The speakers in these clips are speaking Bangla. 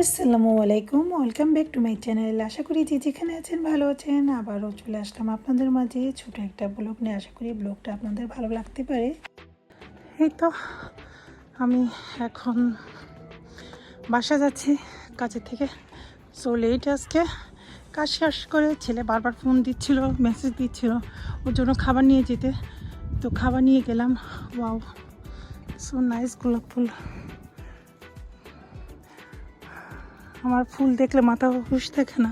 আসসালামু আলাইকুম welcome back to my channel আশা করি যে যেখানে আছেন ভালো আছেন। আবারও চলে আসলাম আপনাদের মাঝে ছোট একটা ব্লগ নিয়ে। আশা করি ব্লগটা আপনাদের ভালো লাগতে পারে। এই তো, আমি এখন বাসা যাচ্ছি কাজের থেকে। সো লেট আজকে। কাজ শেষ করে ছেলে বারবার ফোন দিচ্ছিল মেসেজ দিচ্ছিল, ওর জন্য খাবার নিয়ে যেতে। তো খাবার নিয়ে গেলাম। ওয়াও সো নাইস গোলাপ ফুল। আমার ফুল দেখলে মাথা হুশ থাকে না।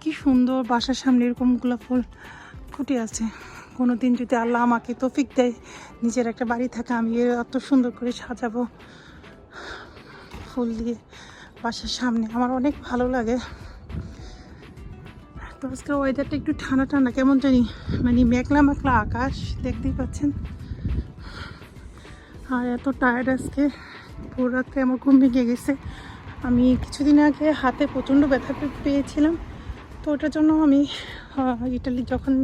কি সুন্দর বাসার সামনে এরকম গোলাপ ফুল ফুটে আছে। কোনো দিন যদি আল্লাহ আমাকে তৌফিক দেয়, নিজের একটা বাড়ি থাকে আমি এত সুন্দর করে সাজাবো। ফুল দিয়ে বাসার সামনে আমার অনেক ভালো লাগে। তো আজকে ওয়েদারটা একটু ঠান্ডা ঠান্ডা, কেমন জানি? মানে মেঘলা মেঘলা আকাশ, দেখতেই পাচ্ছেন। আর এত টায়ার্ড আজকে। ভোর রাত্রে আমার ঘুম ভেঙে গেছে। আমি কিছুদিন আগে হাতে প্রচণ্ড ব্যথা পেয়েছিলাম। তো ওটার জন্য আমি ইটালি যখন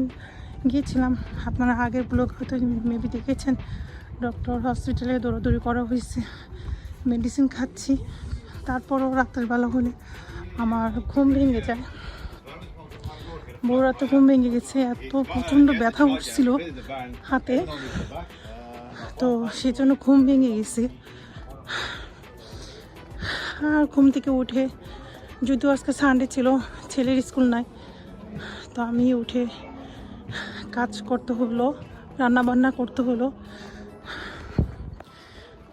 গিয়েছিলাম, আপনারা আগের ব্লগ হয়তো মেবি দেখেছেন ডক্টর হসপিটালে দৌড়াদৌড়ি করা হয়েছে মেডিসিন খাচ্ছি। তারপরও রাতের বেলা হলে আমার ঘুম ভেঙে যায়। বড় রাতে ঘুম ভেঙে গেছে, এত প্রচণ্ড ব্যথা উঠছিল হাতে। তো সেই জন্য ঘুম ভেঙে গেছে। আর ঘুম থেকে উঠে, যদিও আজকে সানডে ছিল, ছেলের স্কুল নাই, তো আমি উঠে কাজ করতে হলো রান্না বান্না করতে হলো।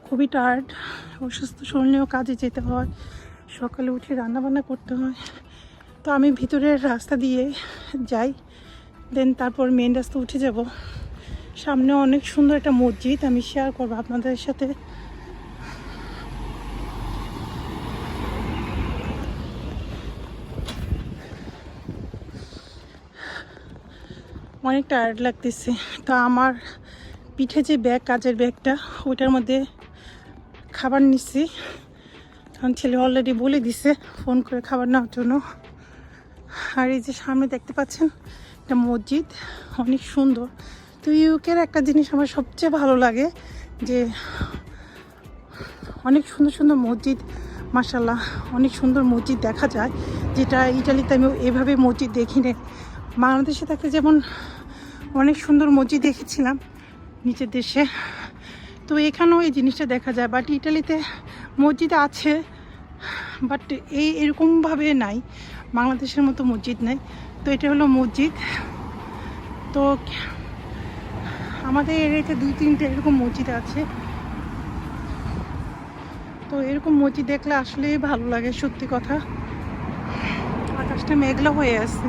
খুবই টায়ার্ড অসুস্থ, শরীরেও কাজে যেতে হয়, সকালে উঠে রান্না বান্না করতে হয়। তো আমি ভিতরের রাস্তা দিয়ে যাই দেন তারপর মেন রাস্তা উঠে যাব। সামনে অনেক সুন্দর একটা মসজিদ, আমি শেয়ার করব আপনাদের সাথে। অনেক টায়ার্ড লাগতেছে। তো আমার পিঠে যে ব্যাগ কাজের ব্যাগটা ওইটার মধ্যে খাবার নিচ্ছি কারণ ছেলে অলরেডি বলে দিছে ফোন করে খাবার নেওয়ার জন্য। আর এই যে সামনে দেখতে পাচ্ছেন, একটা মসজিদ, অনেক সুন্দর। তো ইউকের একটা জিনিস আমার সবচেয়ে ভালো লাগে যে অনেক সুন্দর সুন্দর মসজিদ মাসাল্লাহ অনেক সুন্দর মসজিদ দেখা যায়। যেটা ইটালিতে আমি এভাবে মসজিদ দেখি না বাংলাদেশে থাকতে যেমন অনেক সুন্দর মসজিদ দেখেছিলাম নিচের দেশে। তো এখানেও এই জিনিসটা দেখা যায় বাট ইটালিতে মসজিদ আছে বাট এই এরকমভাবে নাই, বাংলাদেশের মতো মসজিদ নেই। তো এটা হলো মসজিদ। তো আমাদের এরিয়াতে দুই তিনটে এরকম মসজিদ আছে। তো এরকম মসজিদ দেখলে আসলেই ভালো লাগে, সত্যি কথা। আকাশটা মেঘলা হয়ে আছে।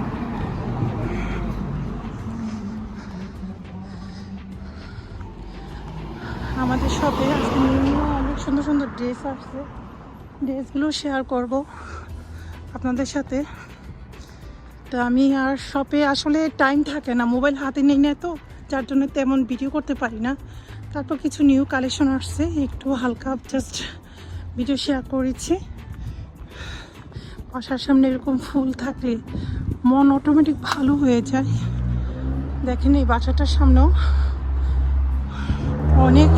আমাদের শপে অনেক সুন্দর সুন্দর ড্রেস আসছে ড্রেসগুলো শেয়ার করব আপনাদের সাথে। তো আমি আর শপে আসলে টাইম থাকে না মোবাইল হাতে নেই না তো, যার জন্য তেমন ভিডিও করতে পারি না। তারপর কিছু নিউ কালেকশন আসছে, একটু হালকা জাস্ট ভিডিও শেয়ার করেছি। বাসার সামনে এরকম ফুল থাকলে মন অটোমেটিক ভালো হয়ে যায়। দেখেন এই বাসাটার সামনেও। অনেক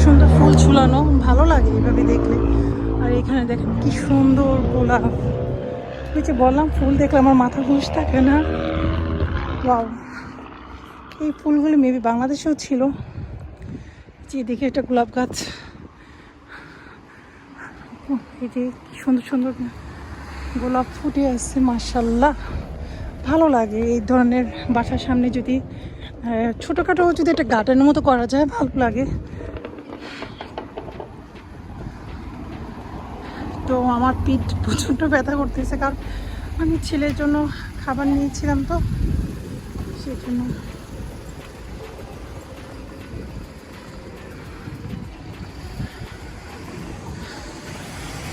সুন্দর ফুল ঝুলানো, ভালো লাগে এভাবে দেখলে। আর এখানে দেখেন কি সুন্দর গোলাপ। ওই বললাম, ফুল দেখলে আমার মাথা ঘুষ থাকে না। ওয়াও, এই ফুলগুলো মেবি বাংলাদেশেও ছিল। যে দেখে একটা গোলাপ গাছ। এই যে সুন্দর সুন্দর গোলাপ ফুটে আসছে মার্শাল্লাহ ভালো লাগে এই ধরনের বাসার সামনে যদি ছোটোখাটো যদি একটা গার্ডেনের মতো করা যায়, ভালো লাগে। তো আমার পিঠ প্রচণ্ড ব্যথা করতেছে, কারণ আমি ছেলের জন্য খাবার নিয়েছিলাম তো সেই জন্য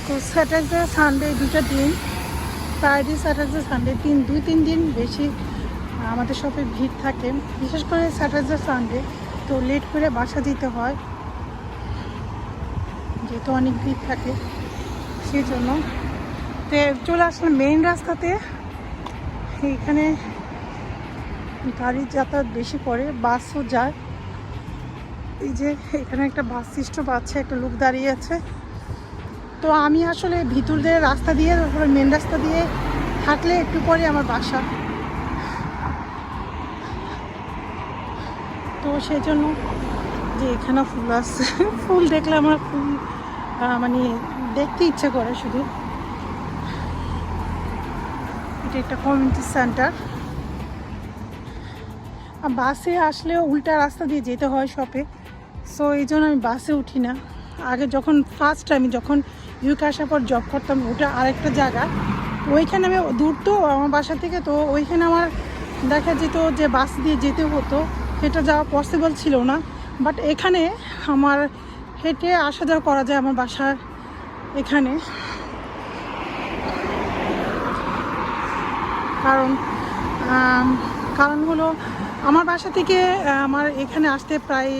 তো স্যাটারডে সানডে দুটো দিন ফ্রাইডে স্যাটারডে সানডে তিন, দুই, তিন দিন বেশি আমাদের শপে ভিড় থাকে। বিশেষ করে স্যাটারডে, সানডে, তো লেট করে বাসা দিতে হয়। যেহেতু অনেক ভিড় থাকে সেই জন্য তো চলে আসলাম মেইন রাস্তাতে। এইখানে গাড়ির যাতায়াত বেশি করে বাসও যায়। এই যে এখানে একটা বাস স্টপ আছে, একটা লোক দাঁড়িয়ে আছে। তো আমি আসলে ভিতর দিয়ে রাস্তা দিয়ে, তারপরে মেন রাস্তা দিয়ে হাঁটলে একটু পরে আমার বাসা। তো সেই জন্য যে এখানে ফুল আসছে। ফুল দেখলে আমার ফুল মানে দেখতে ইচ্ছে করে শুধু। এটা একটা কমিউনিটি সেন্টার বাসে আসলে উল্টা রাস্তা দিয়ে যেতে হয় শপে সো এই জন্য আমি বাসে উঠি না। আগে যখন ফার্স্ট আমি যখন ইউকে আসার পর জব করতাম, ওটা আরেকটা জায়গা। ওইখানে আমি দূর তো আমার বাসা থেকে, তো ওইখানে আমার দেখা যেত যে বাস দিয়ে যেতে হতো। সেটা যাওয়া পসিবল ছিল না বাট এখানে আমার হেঁটে আসা যাওয়া করা যায় আমার বাসার এখানে। কারণ কারণ হলো আমার বাসা থেকে আমার এখানে আসতে প্রায়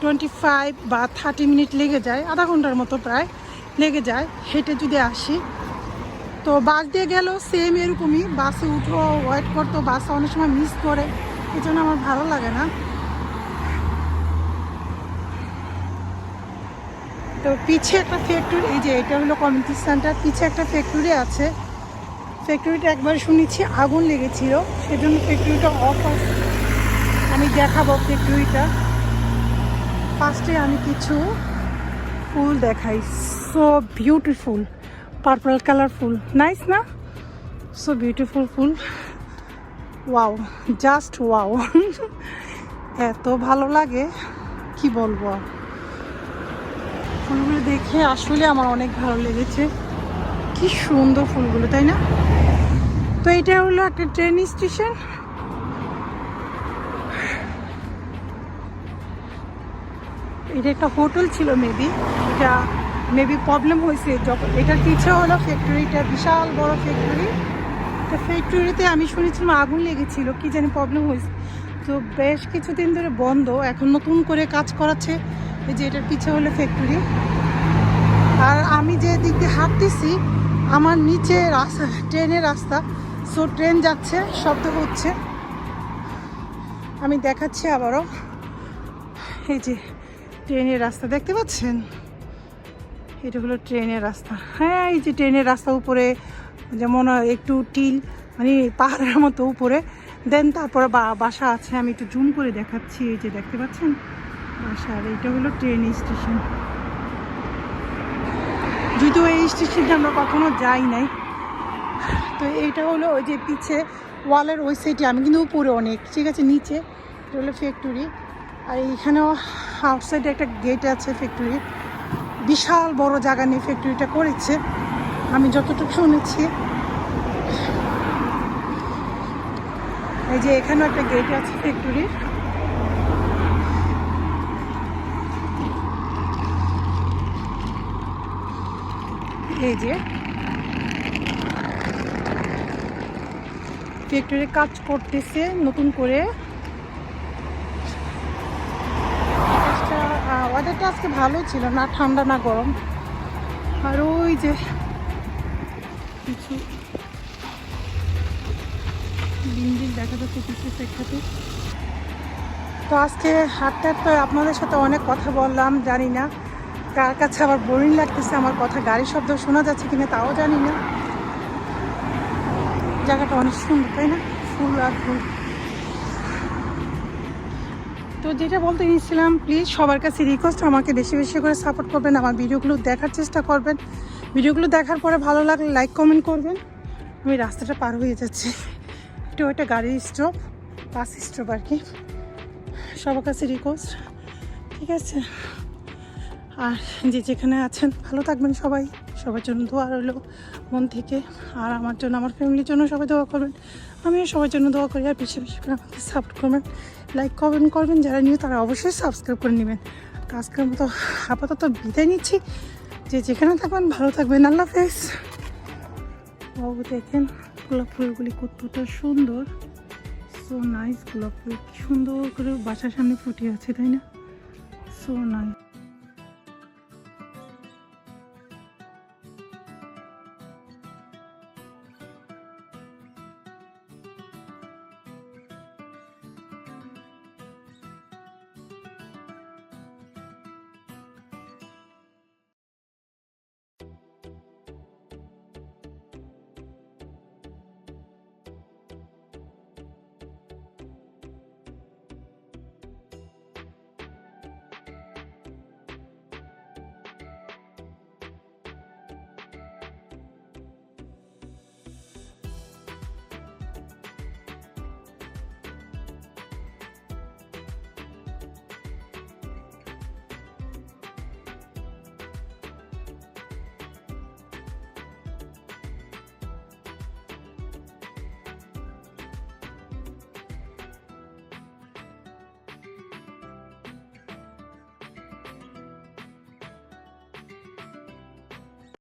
টোয়েন্টি ফাইভ বা থার্টি মিনিট লেগে যায়, আধা ঘণ্টার মতো প্রায় লেগে যায় হেঁটে যদি আসি। তো বাস দিয়ে গেল সেম এরকমই, বাসে উঠো ওয়েট করতো, বাস অনেক সময় মিস করে। এই জন্য আমার ভালো লাগে না। তো পিছে একটা ফ্যাক্টরি এই যে এটা হলো কমিউনিটি সেন্টার পিছে একটা ফ্যাক্টরি আছে। ফ্যাক্টরিটা একবার শুনেছি, আগুন লেগেছিল। সেজন্য ফ্যাক্টরিটা অফ আছে আমি দেখাবো ফ্যাক্টরিটা ফার্স্টে আমি কিছু ফুল দেখাই। সো বিউটিফুল পার্পল কালার ফুল নাইস না? সো বিউটিফুল ফুল। ওয়াও জাস্ট ওয়াও এত ভালো লাগে, কি বলব? ফুলগুলো দেখে আসলে আমার অনেক ভালো লেগেছে। কি সুন্দর ফুলগুলো, তাই না? তো এটা হলো একটা ট্রেন স্টেশন। এটা একটা হোটেল ছিল মেবি। এটা মেবি প্রবলেম হয়েছে, যখন এটার পিছে হলো ফ্যাক্টরিটা বিশাল বড় ফ্যাক্টরি তো ফ্যাক্টরিতে আমি শুনেছিলাম আগুন লেগেছিল, কি জানি প্রবলেম হয়েছে। তো বেশ কিছুদিন ধরে বন্ধ, এখন নতুন করে কাজ করাচ্ছে। এই যে এটার পিছে হলো ফ্যাক্টরি আর আমি যে দিক দিয়ে হাঁটতেছি, আমার নিচে রাস্তা, ট্রেনের রাস্তা। সো ট্রেন যাচ্ছে, শব্দ হচ্ছে। আমি দেখাচ্ছি আবারও। এই যে ট্রেনের রাস্তা, দেখতে পাচ্ছেন? এটা হলো ট্রেনের রাস্তা। হ্যাঁ এই যে ট্রেনের রাস্তা উপরে যেমন একটু টিল মানে পাহাড়ের মতো উপরে। দেন তারপরে বাসা আছে, আমি একটু জুম করে দেখাচ্ছি, এই যে দেখতে পাচ্ছেন? বাসা, আর এইটা হলো ট্রেন স্টেশন। যদিও এই স্টেশনটা আমরা কখনো যাই নাই। তো এইটা হলো ওই যে পিছে ওয়ালের ওই সাইডে আমি কিন্তু উপরে অনেক, ঠিক আছে, নিচে। এটা হলো ফ্যাক্টরি আর এইখানেও আউটসাইডে একটা গেট আছে ফ্যাক্টরির বিশাল বড় জায়গা নিয়ে ফ্যাক্টরিটা করেছে। আমি যতটুকু শুনেছি। এই যে এখানেও একটা গেট আছে ফ্যাক্টরির এই যে। ফ্যাক্টরি কাজ করতেছে নতুন করে। ওয়েদারটা আজকে ভালো ছিল না, ঠান্ডা না গরম। আর ওই যে কিছু বিল্ডিং দেখা যাচ্ছে কিছু সেখানে তো আজকে হাঁটতে তো আপনাদের সাথে অনেক কথা বললাম, জানি না কার কাছে আবার বোরিং লাগতেছে, আমার কথা গাড়ির শব্দ শোনা যাচ্ছে কিনা তাও জানি না। জায়গাটা অনেক সুন্দর, তাই না? ফুল আর ফুল। তো যেটা বলতে গিয়েছিলাম প্লিজ সবার কাছে রিকোয়েস্ট আমাকে বেশি বেশি করে সাপোর্ট করবেন, আমার ভিডিওগুলো দেখার চেষ্টা করবেন। ভিডিওগুলো দেখার পরে ভালো লাগলে লাইক কমেন্ট করবেন। আমি রাস্তাটা পার হয়ে যাচ্ছি। এটা ওইটা গাড়ির স্টপ বাস স্টপ আর কি। সবার কাছে রিকোয়েস্ট ঠিক আছে? আর যে যেখানে আছেন, ভালো থাকবেন সবাই। সবার জন্য দোয়া রইল মন থেকে। আর আমার জন্য, আমার ফ্যামিলির জন্য সবাই দোয়া করবেন। আমিও সবার জন্য দোয়া করি। আর বেশি বেশি করে আমাকে সাপোর্ট করবেন। লাইক কমেন্ট করবেন। যারা নিয়ে তারা অবশ্যই সাবস্ক্রাইব করে নেবেন। তো আজকের মতো আপাতত বিদায় নিচ্ছি। যে যেখানে থাকবেন ভালো থাকবেন। আল্লাহ হাফেজ। বাবু, দেখেন গোলাপ ফুলগুলি কতটা সুন্দর। সো নাইস গোলাপ ফুল। সুন্দর করে বাসার সামনে ফুটে আছে, তাই না? So nice